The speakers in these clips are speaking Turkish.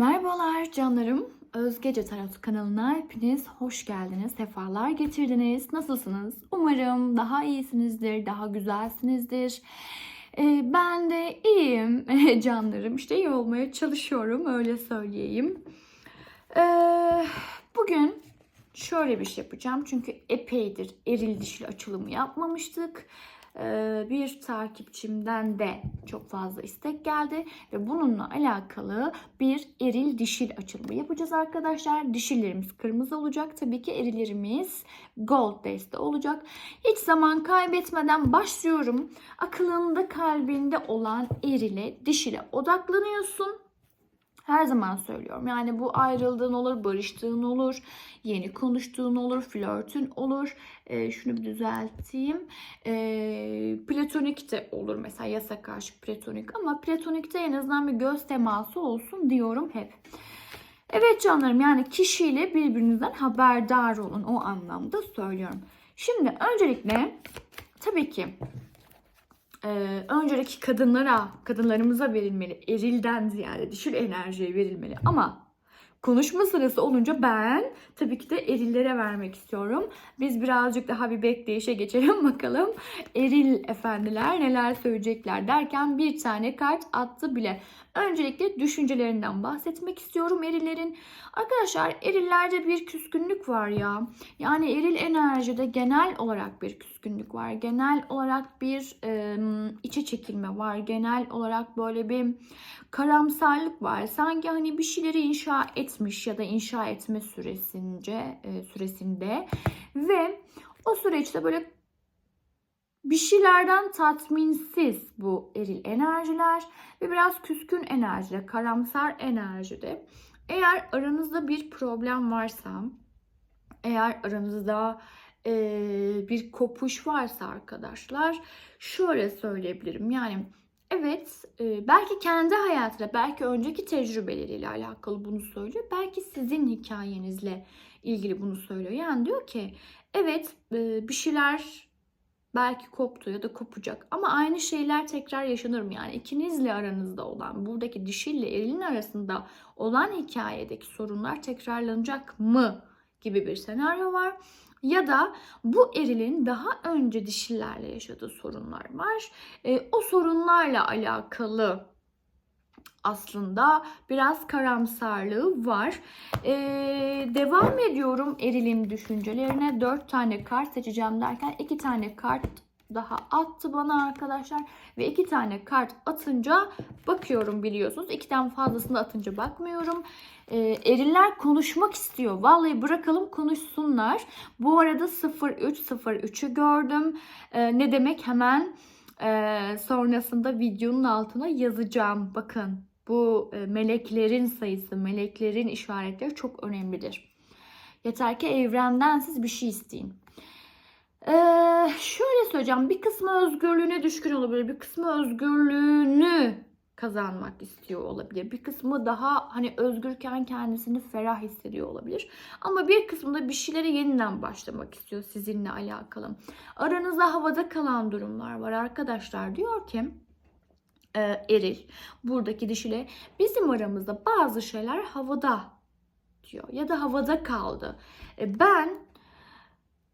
Merhabalar canlarım. Özgece Tarot kanalına hepiniz hoş geldiniz. Sefalar getirdiniz. Nasılsınız? Umarım daha iyisinizdir, daha güzelsinizdir. Ee, ben de iyiyim canlarım. İşte iyi olmaya çalışıyorum öyle söyleyeyim. Ee, bugün şöyle bir şey yapacağım. Çünkü epeydir eril dişil açılımı yapmamıştık. Ee, bir takipçimden de çok fazla istek geldi ve bununla alakalı bir eril dişil açılımı yapacağız arkadaşlar. Dişillerimiz kırmızı olacak. Tabii ki erillerimiz gold deste olacak. Hiç zaman kaybetmeden başlıyorum. Akılında kalbinde olan erile dişile odaklanıyorsun. Her zaman söylüyorum. Yani bu ayrıldığın olur, barıştığın olur, yeni konuştuğun olur, flörtün olur. Ee, şunu bir düzelteyim. Ee, platonik de olur mesela yasa karşı platonik ama platonikte en azından bir göz teması olsun diyorum hep. Evet canlarım yani kişiyle birbirinizden haberdar olun o anlamda söylüyorum. Şimdi öncelikle tabii ki ee, öncelikle kadınlara, kadınlarımıza verilmeli. Erilden ziyade dişil enerjiye verilmeli. Ama konuşma sırası olunca ben tabii ki de erillere vermek istiyorum. Biz birazcık daha bir bekleyişe geçelim bakalım. Eril efendiler neler söyleyecekler derken bir tane kart attı bile. Öncelikle düşüncelerinden bahsetmek istiyorum erillerin. Arkadaşlar erillerde bir küskünlük var ya. Yani eril enerjide genel olarak bir küskünlük var. Genel olarak bir e, içe çekilme var. Genel olarak böyle bir karamsarlık var. Sanki hani bir şeyleri inşa etmiş ya da inşa etme süresince e, süresinde ve o süreçte böyle bir şeylerden tatminsiz bu eril enerjiler ve biraz küskün enerjide, karamsar enerjide. Eğer aranızda bir problem varsa, eğer aranızda e, bir kopuş varsa arkadaşlar şöyle söyleyebilirim. Yani evet e, belki kendi hayatıyla, belki önceki tecrübeleriyle alakalı bunu söylüyor. Belki sizin hikayenizle ilgili bunu söylüyor. Yani diyor ki evet e, bir şeyler belki koptu ya da kopacak. Ama aynı şeyler tekrar yaşanır mı? Yani ikinizle aranızda olan, buradaki dişille erilin arasında olan hikayedeki sorunlar tekrarlanacak mı gibi bir senaryo var. Ya da bu erilin daha önce dişillerle yaşadığı sorunlar var. E, o sorunlarla alakalı aslında biraz karamsarlığı var. Ee, devam ediyorum Eril'in düşüncelerine. 4 tane kart seçeceğim derken 2 tane kart daha attı bana arkadaşlar. Ve 2 tane kart atınca bakıyorum biliyorsunuz. 2'den fazlasını atınca bakmıyorum. Ee, eriller konuşmak istiyor. Vallahi bırakalım konuşsunlar. Bu arada 0303'ü gördüm. Ee, ne demek hemen e, sonrasında videonun altına yazacağım. Bakın bu e, meleklerin sayısı, meleklerin işaretleri çok önemlidir. Yeter ki evrenden siz bir şey isteyin. Ee, şöyle söyleyeceğim. Bir kısmı özgürlüğüne düşkün olabilir. Bir kısmı özgürlüğünü kazanmak istiyor olabilir. Bir kısmı daha hani özgürken kendisini ferah hissediyor olabilir. Ama bir kısmı da bir şeylere yeniden başlamak istiyor sizinle alakalı. Aranızda havada kalan durumlar var arkadaşlar. Diyor ki e, eril buradaki dişile bizim aramızda bazı şeyler havada diyor ya da havada kaldı. E, ben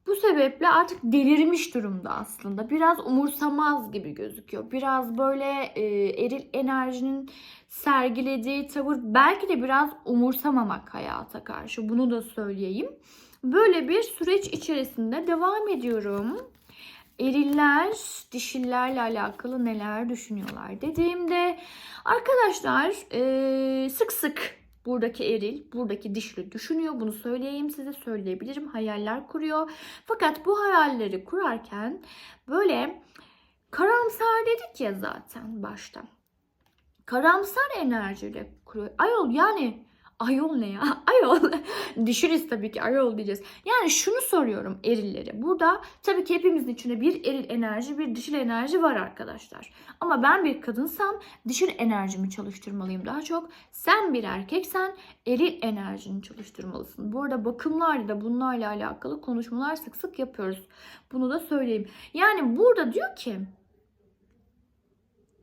bu sebeple artık delirmiş durumda aslında. Biraz umursamaz gibi gözüküyor. Biraz böyle e, eril enerjinin sergilediği tavır belki de biraz umursamamak hayata karşı. Bunu da söyleyeyim. Böyle bir süreç içerisinde devam ediyorum. Eriller dişillerle alakalı neler düşünüyorlar dediğimde arkadaşlar e, sık sık buradaki eril, buradaki dişli düşünüyor. Bunu söyleyeyim size söyleyebilirim. Hayaller kuruyor. Fakat bu hayalleri kurarken böyle karamsar dedik ya zaten başta. Karamsar enerjiyle kuruyor. Ayol yani Ayol ne ya? Ayol. Düşürüz tabii ki ayol diyeceğiz. Yani şunu soruyorum erillere. Burada tabii ki hepimizin içinde bir eril enerji, bir dişil enerji var arkadaşlar. Ama ben bir kadınsam dişil enerjimi çalıştırmalıyım daha çok. Sen bir erkeksen eril enerjini çalıştırmalısın. Bu arada bakımlarla da bunlarla alakalı konuşmalar sık sık yapıyoruz. Bunu da söyleyeyim. Yani burada diyor ki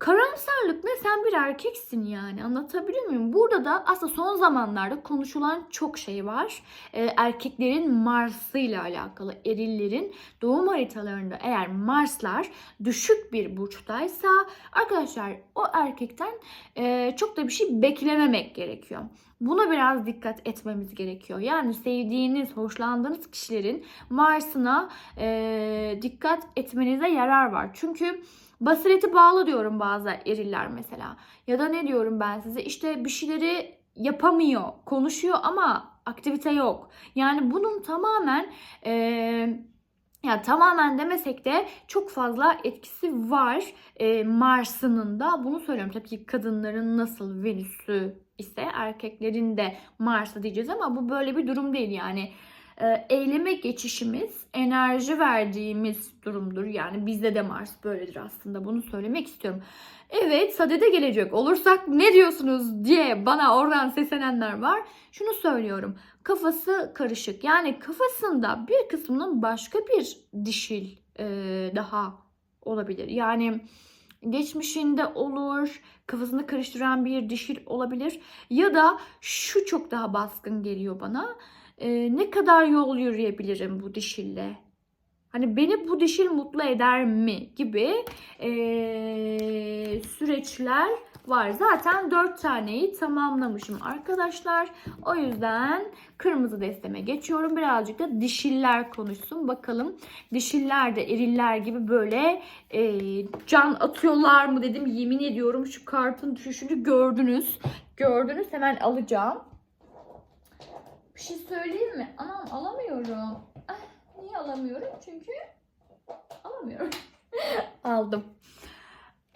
Karamsarlık ne? Sen bir erkeksin yani. Anlatabiliyor muyum? Burada da aslında son zamanlarda konuşulan çok şey var. Ee, erkeklerin Mars'ı ile alakalı. Erillerin doğum haritalarında eğer Marslar düşük bir burçtaysa arkadaşlar o erkekten e, çok da bir şey beklememek gerekiyor. Buna biraz dikkat etmemiz gerekiyor. Yani sevdiğiniz, hoşlandığınız kişilerin Mars'ına e, dikkat etmenize yarar var. Çünkü basireti bağlı diyorum bazı eriller mesela. Ya da ne diyorum ben size işte bir şeyleri yapamıyor, konuşuyor ama aktivite yok. Yani bunun tamamen e, yani tamamen demesek de çok fazla etkisi var e, Mars'ının da. Bunu söylüyorum tabii ki kadınların nasıl Venüs'ü ise erkeklerin de Mars'ı diyeceğiz ama bu böyle bir durum değil yani. E, eyleme geçişimiz, enerji verdiğimiz durumdur. Yani bizde de Mars böyledir aslında. Bunu söylemek istiyorum. Evet, sadede gelecek olursak ne diyorsunuz diye bana oradan seslenenler var. Şunu söylüyorum. Kafası karışık. Yani kafasında bir kısmının başka bir dişil e, daha olabilir. Yani geçmişinde olur, kafasını karıştıran bir dişil olabilir. Ya da şu çok daha baskın geliyor bana. E, ne kadar yol yürüyebilirim bu dişille? Hani beni bu dişil mutlu eder mi gibi e, süreçler var. Zaten 4 taneyi tamamlamışım arkadaşlar. O yüzden kırmızı desteme geçiyorum. Birazcık da dişiller konuşsun. Bakalım dişiller de eriller gibi böyle e, can atıyorlar mı dedim. Yemin ediyorum şu kartın düşüşünü gördünüz. Gördünüz hemen alacağım. Bir şey söyleyeyim mi? Anam alamıyorum. Ah, niye alamıyorum? Çünkü alamıyorum. Aldım.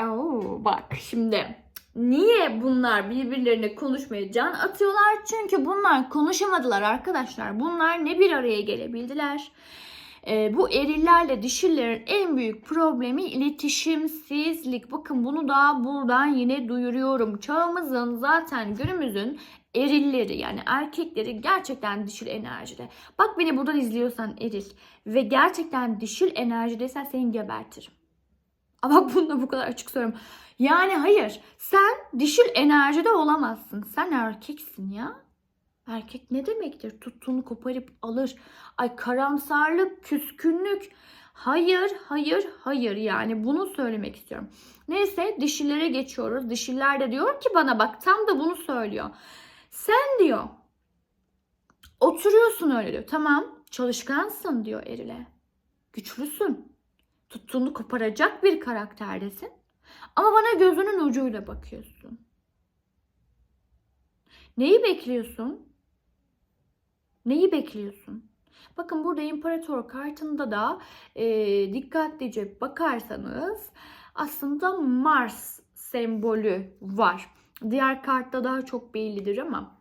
Oo, bak şimdi niye bunlar birbirlerine konuşmaya can atıyorlar? Çünkü bunlar konuşamadılar arkadaşlar. Bunlar ne bir araya gelebildiler. Ee, bu erillerle dişillerin en büyük problemi iletişimsizlik. Bakın bunu da buradan yine duyuruyorum. Çağımızın zaten günümüzün erilleri yani erkekleri gerçekten dişil enerjide. Bak beni buradan izliyorsan eril ve gerçekten dişil enerjideysen seni gebertirim. Ama bunu da bu kadar açık söylüyorum. Yani hayır sen dişil enerjide olamazsın. Sen erkeksin ya. Erkek ne demektir? Tuttuğunu koparıp alır. Ay karamsarlık, küskünlük. Hayır, hayır, hayır. Yani bunu söylemek istiyorum. Neyse dişillere geçiyoruz. Dişiller de diyor ki bana bak tam da bunu söylüyor. Sen diyor oturuyorsun öyle diyor. Tamam çalışkansın diyor erile. Güçlüsün. Tuttuğunu koparacak bir karakterdesin. Ama bana gözünün ucuyla bakıyorsun. Neyi bekliyorsun? Neyi bekliyorsun? Bakın burada imparator kartında da e, dikkatlice bakarsanız aslında Mars sembolü var. Diğer kartta daha çok bellidir ama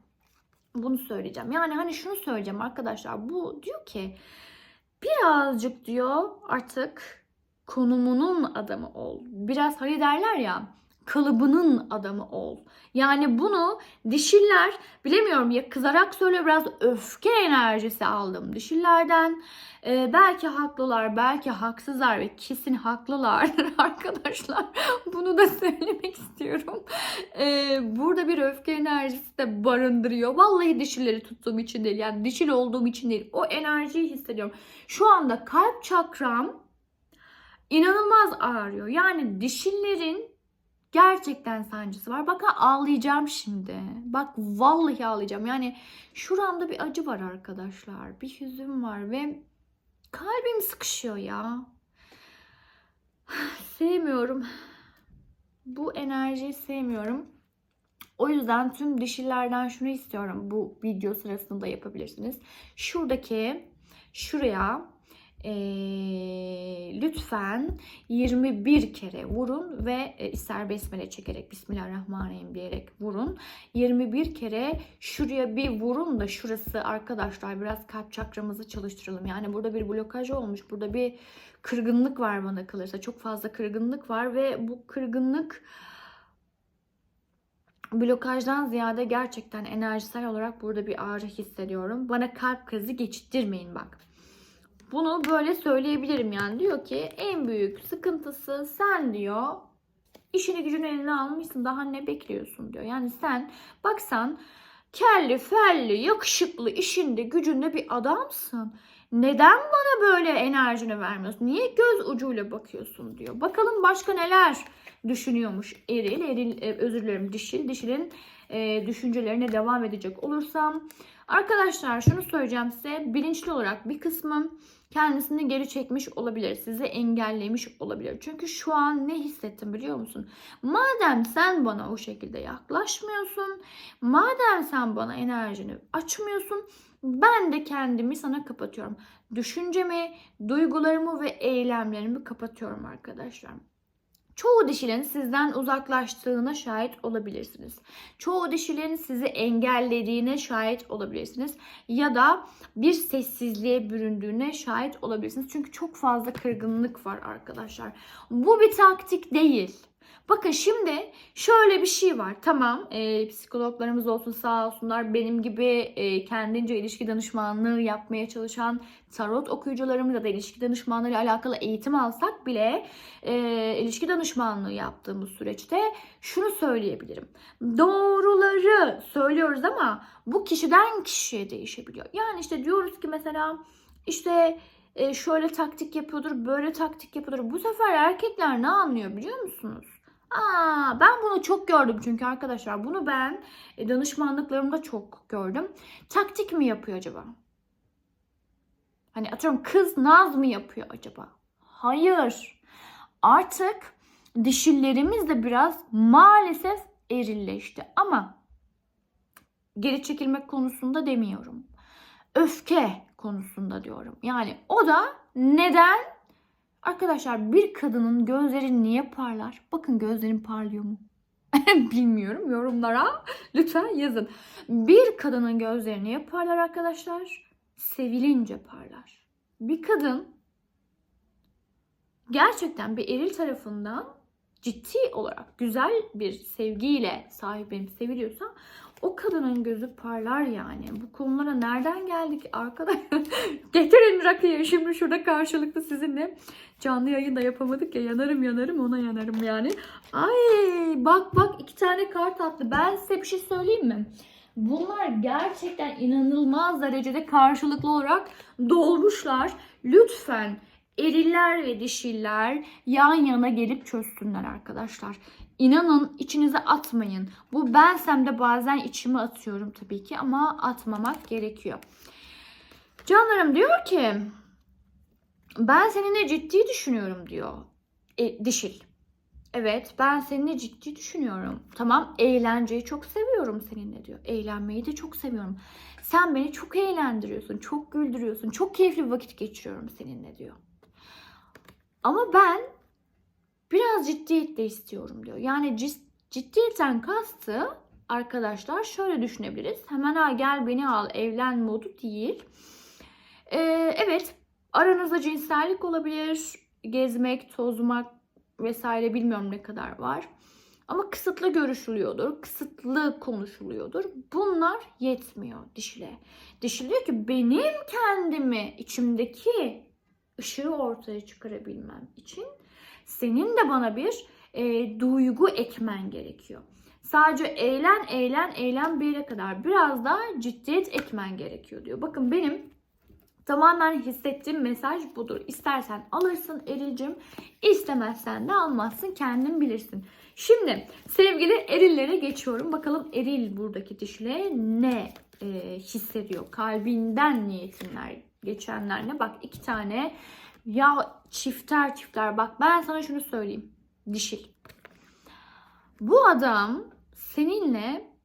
bunu söyleyeceğim. Yani hani şunu söyleyeceğim arkadaşlar. Bu diyor ki birazcık diyor artık konumunun adamı ol. Biraz hani derler ya kalıbının adamı ol. Yani bunu dişiller bilemiyorum ya kızarak söylüyor biraz öfke enerjisi aldım dişillerden. Ee, belki haklılar belki haksızlar ve kesin haklılardır arkadaşlar. Bunu da söylemek istiyorum. Ee, burada bir öfke enerjisi de barındırıyor. Vallahi dişilleri tuttuğum için değil yani dişil olduğum için değil. O enerjiyi hissediyorum. Şu anda kalp çakram inanılmaz ağrıyor. Yani dişillerin gerçekten sancısı var. Bakın ağlayacağım şimdi. Bak vallahi ağlayacağım. Yani şuramda bir acı var arkadaşlar. Bir hüzün var ve kalbim sıkışıyor ya. Sevmiyorum. Bu enerjiyi sevmiyorum. O yüzden tüm dişilerden şunu istiyorum. Bu video sırasında yapabilirsiniz. Şuradaki şuraya e, lütfen 21 kere vurun ve e, ister besmele çekerek Bismillahirrahmanirrahim diyerek vurun. 21 kere şuraya bir vurun da şurası arkadaşlar biraz kalp çakramızı çalıştıralım. Yani burada bir blokaj olmuş. Burada bir kırgınlık var bana kalırsa. Çok fazla kırgınlık var ve bu kırgınlık blokajdan ziyade gerçekten enerjisel olarak burada bir ağrı hissediyorum. Bana kalp krizi geçittirmeyin bak. Bunu böyle söyleyebilirim yani. Diyor ki en büyük sıkıntısı sen diyor İşini gücünü eline almışsın daha ne bekliyorsun diyor. Yani sen baksan kelli felli yakışıklı işinde gücünde bir adamsın. Neden bana böyle enerjini vermiyorsun? Niye göz ucuyla bakıyorsun diyor. Bakalım başka neler düşünüyormuş eril. Eril e, özür dilerim dişil. Dişilin e, düşüncelerine devam edecek olursam. Arkadaşlar şunu söyleyeceğim size. Bilinçli olarak bir kısmı kendisini geri çekmiş olabilir. Sizi engellemiş olabilir. Çünkü şu an ne hissettim biliyor musun? Madem sen bana o şekilde yaklaşmıyorsun, madem sen bana enerjini açmıyorsun, ben de kendimi sana kapatıyorum. Düşüncemi, duygularımı ve eylemlerimi kapatıyorum arkadaşlar. Çoğu dişilerin sizden uzaklaştığına şahit olabilirsiniz. Çoğu dişilerin sizi engellediğine şahit olabilirsiniz. Ya da bir sessizliğe büründüğüne şahit olabilirsiniz. Çünkü çok fazla kırgınlık var arkadaşlar. Bu bir taktik değil. Bakın şimdi şöyle bir şey var. Tamam e, psikologlarımız olsun sağ olsunlar benim gibi e, kendince ilişki danışmanlığı yapmaya çalışan tarot okuyucularımız ya da ilişki danışmanlığı alakalı eğitim alsak bile e, ilişki danışmanlığı yaptığımız süreçte şunu söyleyebilirim. Doğruları söylüyoruz ama bu kişiden kişiye değişebiliyor. Yani işte diyoruz ki mesela işte e, şöyle taktik yapıyordur, böyle taktik yapıyordur. Bu sefer erkekler ne anlıyor biliyor musunuz? Aa, ben bunu çok gördüm çünkü arkadaşlar bunu ben e, danışmanlıklarımda çok gördüm. Taktik mi yapıyor acaba? Hani atıyorum kız naz mı yapıyor acaba? Hayır. Artık dişillerimiz de biraz maalesef erilleşti ama geri çekilmek konusunda demiyorum. Öfke konusunda diyorum. Yani o da neden Arkadaşlar bir kadının gözleri niye parlar? Bakın gözlerim parlıyor mu? Bilmiyorum yorumlara lütfen yazın. Bir kadının gözleri niye parlar arkadaşlar? Sevilince parlar. Bir kadın gerçekten bir eril tarafından ciddi olarak güzel bir sevgiyle sahiplenip seviliyorsa o kadının gözü parlar yani. Bu konulara nereden geldik arkadaşlar? Getirin rakıyı. Şimdi şurada karşılıklı sizinle canlı yayın da yapamadık ya. Yanarım yanarım ona yanarım yani. Ay bak bak iki tane kart attı. Ben size bir şey söyleyeyim mi? Bunlar gerçekten inanılmaz derecede karşılıklı olarak dolmuşlar. Lütfen eriller ve dişiller yan yana gelip çözsünler arkadaşlar. İnanın içinize atmayın. Bu bensem de bazen içime atıyorum tabii ki ama atmamak gerekiyor. Canlarım diyor ki ben seninle ciddi düşünüyorum diyor. E, dişil. Evet ben seninle ciddi düşünüyorum. Tamam eğlenceyi çok seviyorum seninle diyor. Eğlenmeyi de çok seviyorum. Sen beni çok eğlendiriyorsun, çok güldürüyorsun, çok keyifli vakit geçiriyorum seninle diyor. Ama ben biraz ciddiyet de istiyorum diyor. Yani ciddiyetten kastı arkadaşlar şöyle düşünebiliriz. Hemen ha gel beni al evlen modu değil. Ee, evet aranızda cinsellik olabilir. Gezmek, tozmak vesaire bilmiyorum ne kadar var. Ama kısıtlı görüşülüyordur, kısıtlı konuşuluyordur. Bunlar yetmiyor dişile. Dişil diyor ki benim kendimi içimdeki ışığı ortaya çıkarabilmem için senin de bana bir e, duygu ekmen gerekiyor. Sadece eğlen, eğlen, eğlen bir yere kadar biraz daha ciddiyet ekmen gerekiyor diyor. Bakın benim tamamen hissettiğim mesaj budur. İstersen alırsın erilcim, istemezsen de almazsın kendin bilirsin. Şimdi sevgili erillere geçiyorum. Bakalım eril buradaki dişle ne e, hissediyor? Kalbinden niyetinler geçenler ne? Bak iki tane ya çifter çifter bak ben sana şunu söyleyeyim. Dişil. Bu adam seninle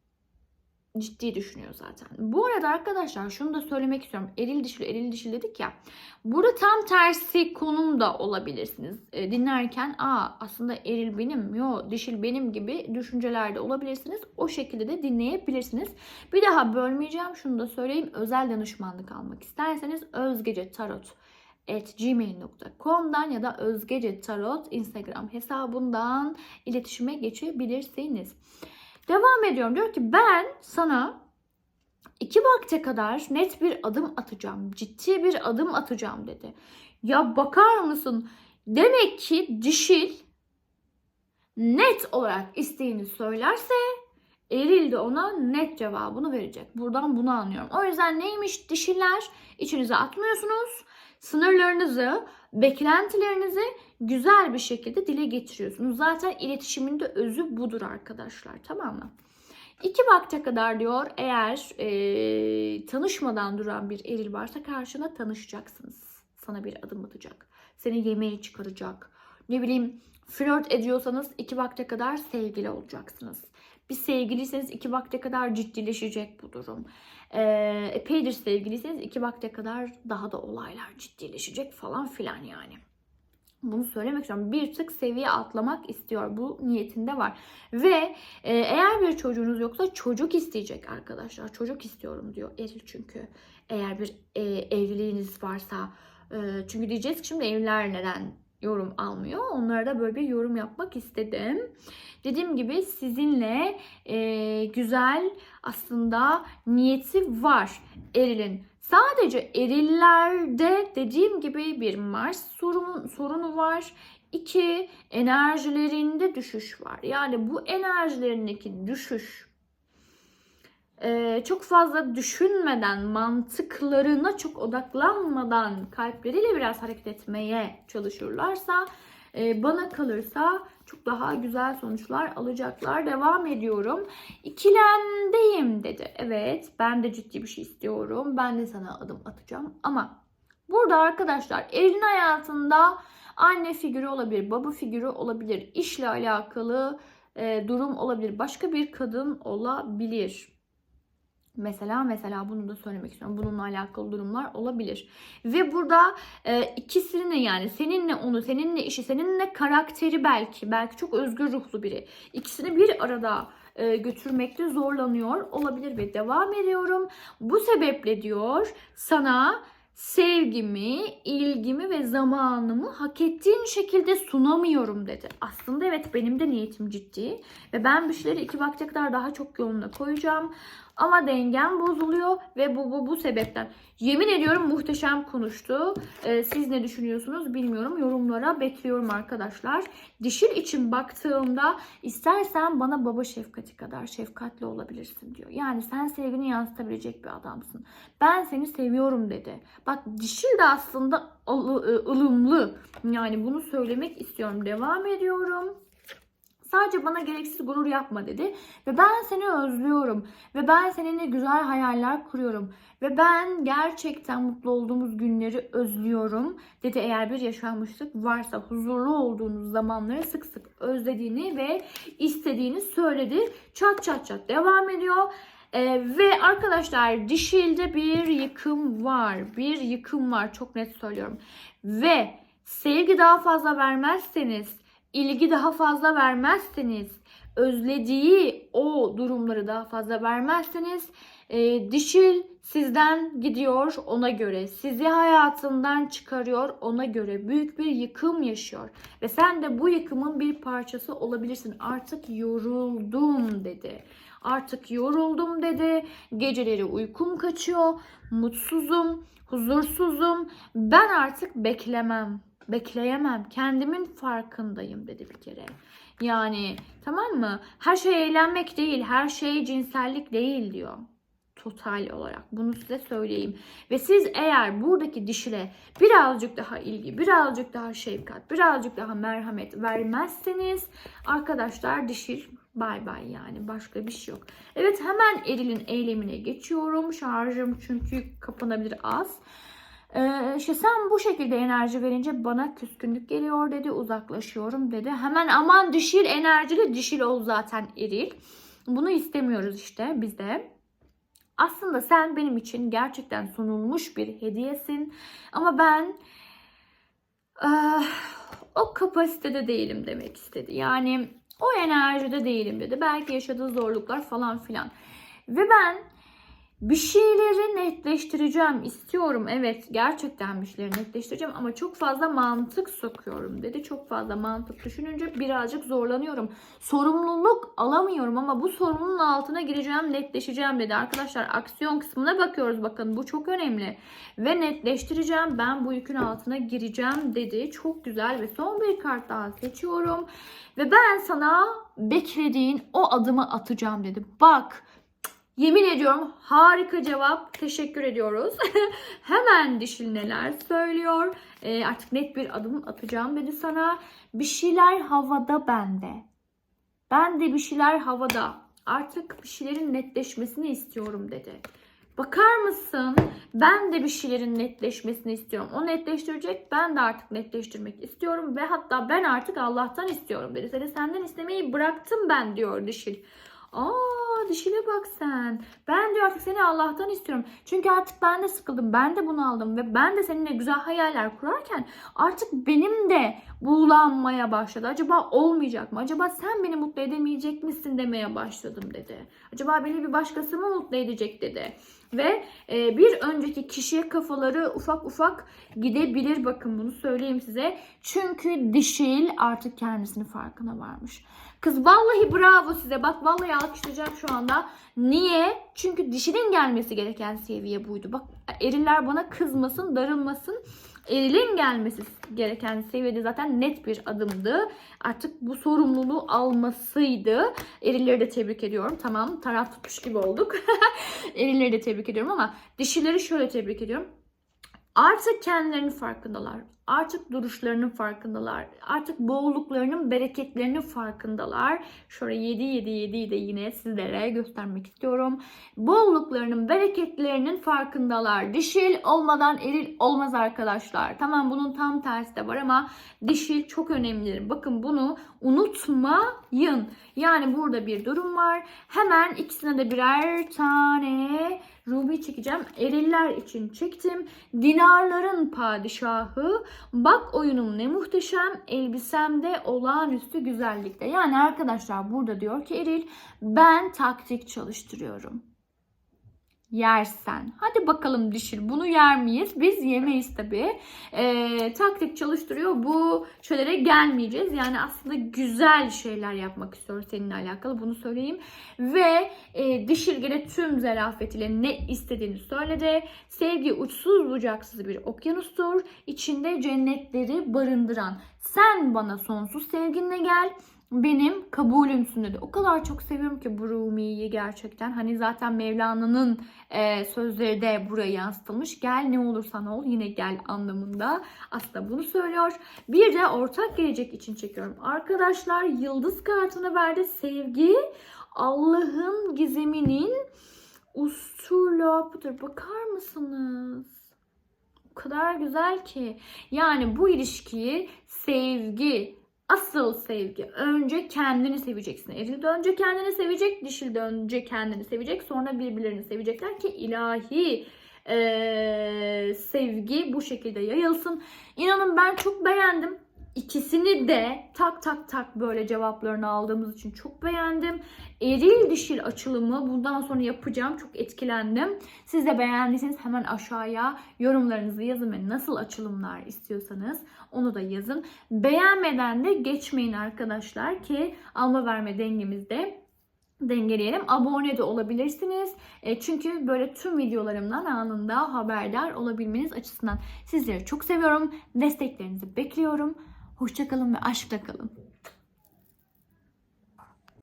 ciddi düşünüyor zaten. Bu arada arkadaşlar şunu da söylemek istiyorum. Eril dişil eril dişil dedik ya. Burada tam tersi konumda olabilirsiniz. E, dinlerken aa aslında eril benim yo dişil benim gibi düşüncelerde olabilirsiniz. O şekilde de dinleyebilirsiniz. Bir daha bölmeyeceğim. Şunu da söyleyeyim. Özel danışmanlık almak isterseniz Özgece Tarot gmail.com'dan ya da Özgece Tarot Instagram hesabından iletişime geçebilirsiniz. Devam ediyorum. Diyor ki ben sana iki vakte kadar net bir adım atacağım. Ciddi bir adım atacağım dedi. Ya bakar mısın? Demek ki dişil net olarak isteğini söylerse eril de ona net cevabını verecek. Buradan bunu anlıyorum. O yüzden neymiş dişiler içinize atmıyorsunuz. Sınırlarınızı, beklentilerinizi güzel bir şekilde dile getiriyorsunuz. Zaten iletişimin de özü budur arkadaşlar tamam mı? İki vakte kadar diyor eğer e, tanışmadan duran bir eril varsa karşına tanışacaksınız. Sana bir adım atacak. Seni yemeğe çıkaracak. Ne bileyim flört ediyorsanız iki vakte kadar sevgili olacaksınız. Bir sevgiliyseniz iki vakte kadar ciddileşecek bu durum. E, epeydir sevgiliyseniz iki vakte kadar daha da olaylar ciddileşecek falan filan yani. Bunu söylemek istiyorum. Bir tık seviye atlamak istiyor. Bu niyetinde var. Ve e, eğer bir çocuğunuz yoksa çocuk isteyecek arkadaşlar. Çocuk istiyorum diyor eril çünkü. Eğer bir e, evliliğiniz varsa. E, çünkü diyeceğiz ki şimdi evliler neden yorum almıyor. Onlara da böyle bir yorum yapmak istedim. Dediğim gibi sizinle e, güzel aslında niyeti var erilin. Sadece erillerde dediğim gibi bir Mars sorun, sorunu var. İki, enerjilerinde düşüş var. Yani bu enerjilerindeki düşüş e, çok fazla düşünmeden, mantıklarına çok odaklanmadan kalpleriyle biraz hareket etmeye çalışırlarsa e, bana kalırsa çok daha güzel sonuçlar alacaklar. Devam ediyorum. İkilemdeyim dedi. Evet ben de ciddi bir şey istiyorum. Ben de sana adım atacağım. Ama burada arkadaşlar erin hayatında anne figürü olabilir, baba figürü olabilir, işle alakalı e, durum olabilir, başka bir kadın olabilir. Mesela mesela bunu da söylemek istiyorum. Bununla alakalı durumlar olabilir. Ve burada e, ikisinin de yani seninle onu, seninle işi, seninle karakteri belki, belki çok özgür ruhlu biri. İkisini bir arada e, götürmekte zorlanıyor olabilir ve devam ediyorum. Bu sebeple diyor sana sevgimi, ilgimi ve zamanımı hak ettiğin şekilde sunamıyorum dedi. Aslında evet benim de niyetim ciddi ve ben bir şeyleri iki vakte kadar daha çok yoluna koyacağım. Ama dengem bozuluyor ve bu bu bu sebepten. Yemin ediyorum muhteşem konuştu. Ee, siz ne düşünüyorsunuz bilmiyorum. Yorumlara bekliyorum arkadaşlar. Dişil için baktığımda istersen bana baba şefkati kadar şefkatli olabilirsin diyor. Yani sen sevgini yansıtabilecek bir adamsın. Ben seni seviyorum dedi. Bak dişil de aslında ılı- ılımlı. Yani bunu söylemek istiyorum. Devam ediyorum. Sadece bana gereksiz gurur yapma dedi. Ve ben seni özlüyorum. Ve ben seninle güzel hayaller kuruyorum. Ve ben gerçekten mutlu olduğumuz günleri özlüyorum. Dedi eğer bir yaşanmışlık varsa huzurlu olduğunuz zamanları sık sık özlediğini ve istediğini söyledi. Çat çat çat devam ediyor. Ee, ve arkadaşlar dişilde bir yıkım var. Bir yıkım var çok net söylüyorum. Ve sevgi daha fazla vermezseniz ilgi daha fazla vermezseniz, özlediği o durumları daha fazla vermezseniz e, dişil sizden gidiyor ona göre. Sizi hayatından çıkarıyor ona göre. Büyük bir yıkım yaşıyor. Ve sen de bu yıkımın bir parçası olabilirsin. Artık yoruldum dedi. Artık yoruldum dedi. Geceleri uykum kaçıyor. Mutsuzum, huzursuzum. Ben artık beklemem bekleyemem. Kendimin farkındayım dedi bir kere. Yani tamam mı? Her şey eğlenmek değil, her şey cinsellik değil diyor. Total olarak bunu size söyleyeyim. Ve siz eğer buradaki dişile birazcık daha ilgi, birazcık daha şefkat, birazcık daha merhamet vermezseniz arkadaşlar dişil bay bay yani başka bir şey yok. Evet hemen erilin eylemine geçiyorum. Şarjım çünkü kapanabilir az. Ee, işte sen bu şekilde enerji verince bana küskünlük geliyor dedi. Uzaklaşıyorum dedi. Hemen aman dişil enerjili dişil ol zaten eril. Bunu istemiyoruz işte biz de. Aslında sen benim için gerçekten sunulmuş bir hediyesin. Ama ben eh, o kapasitede değilim demek istedi. Yani o enerjide değilim dedi. Belki yaşadığı zorluklar falan filan. Ve ben Bir şeyleri netleştireceğim istiyorum. Evet gerçekten bir şeyleri netleştireceğim ama çok fazla mantık sokuyorum dedi. Çok fazla mantık düşününce birazcık zorlanıyorum. Sorumluluk alamıyorum ama bu sorunun altına gireceğim, netleşeceğim dedi. Arkadaşlar aksiyon kısmına bakıyoruz bakın bu çok önemli. Ve netleştireceğim ben bu yükün altına gireceğim dedi. Çok güzel ve son bir kart daha seçiyorum. Ve ben sana beklediğin o adımı atacağım dedi. Bak Yemin ediyorum harika cevap. Teşekkür ediyoruz. Hemen dişil neler söylüyor. Ee, artık net bir adım atacağım dedi sana. Bir şeyler havada bende. Ben de bir şeyler havada. Artık bir şeylerin netleşmesini istiyorum dedi. Bakar mısın? Ben de bir şeylerin netleşmesini istiyorum. O netleştirecek. Ben de artık netleştirmek istiyorum. Ve hatta ben artık Allah'tan istiyorum dedi. Seni senden istemeyi bıraktım ben diyor dişil. Aa dişine bak sen. Ben diyor artık seni Allah'tan istiyorum. Çünkü artık ben de sıkıldım. Ben de bunu aldım. Ve ben de seninle güzel hayaller kurarken artık benim de buğulanmaya başladı. Acaba olmayacak mı? Acaba sen beni mutlu edemeyecek misin demeye başladım dedi. Acaba beni bir başkası mı mutlu edecek dedi. Ve e, bir önceki kişiye kafaları ufak ufak gidebilir. Bakın bunu söyleyeyim size. Çünkü dişil artık kendisinin farkına varmış. Kız vallahi bravo size. Bak vallahi alkışlayacağım şu anda. Niye? Çünkü dişinin gelmesi gereken seviye buydu. Bak eriller bana kızmasın, darılmasın. Erilin gelmesi gereken seviyede zaten net bir adımdı. Artık bu sorumluluğu almasıydı. Erilleri de tebrik ediyorum. Tamam taraf tutmuş gibi olduk. Erilleri de tebrik ediyorum ama dişileri şöyle tebrik ediyorum. Artık kendilerinin farkındalar. Artık duruşlarının farkındalar. Artık bolluklarının, bereketlerinin farkındalar. Şöyle 7 7 7'yi de yine sizlere göstermek istiyorum. Bolluklarının, bereketlerinin farkındalar. Dişil olmadan eril olmaz arkadaşlar. Tamam bunun tam tersi de var ama dişil çok önemlidir. Bakın bunu unutmayın. Yani burada bir durum var. Hemen ikisine de birer tane Ruby çekeceğim. Eriller için çektim. Dinarların padişahı. Bak oyunum ne muhteşem. Elbisemde olağanüstü güzellikte. Yani arkadaşlar burada diyor ki Eril ben taktik çalıştırıyorum yersen. Hadi bakalım dişil bunu yer miyiz? Biz yemeyiz tabii. Ee, taktik çalıştırıyor. Bu şeylere gelmeyeceğiz. Yani aslında güzel şeyler yapmak istiyor seninle alakalı. Bunu söyleyeyim. Ve e, dişil gene tüm zarafetiyle ne istediğini söyledi. Sevgi uçsuz bucaksız bir okyanustur. İçinde cennetleri barındıran. Sen bana sonsuz sevginle gel benim kabulümsün dedi. O kadar çok seviyorum ki bu Rumi'yi gerçekten. Hani zaten Mevlana'nın e, sözleri de buraya yansıtılmış. Gel ne olursan ol yine gel anlamında. Aslında bunu söylüyor. Bir de ortak gelecek için çekiyorum. Arkadaşlar yıldız kartını verdi. Sevgi Allah'ın gizeminin usturlapıdır. Bakar mısınız? O kadar güzel ki. Yani bu ilişkiyi sevgi, Asıl sevgi. Önce kendini seveceksin. Eril de önce kendini sevecek. Dişil de önce kendini sevecek. Sonra birbirlerini sevecekler ki ilahi e, sevgi bu şekilde yayılsın. İnanın ben çok beğendim. İkisini de tak tak tak böyle cevaplarını aldığımız için çok beğendim. Eril dişil açılımı bundan sonra yapacağım. Çok etkilendim. Siz de beğendiyseniz hemen aşağıya yorumlarınızı yazın ve nasıl açılımlar istiyorsanız onu da yazın. Beğenmeden de geçmeyin arkadaşlar ki alma verme dengemizde dengeleyelim. Abone de olabilirsiniz. E, çünkü böyle tüm videolarımdan anında haberdar olabilmeniz açısından sizleri çok seviyorum. Desteklerinizi bekliyorum. Hoşçakalın ve aşkla kalın.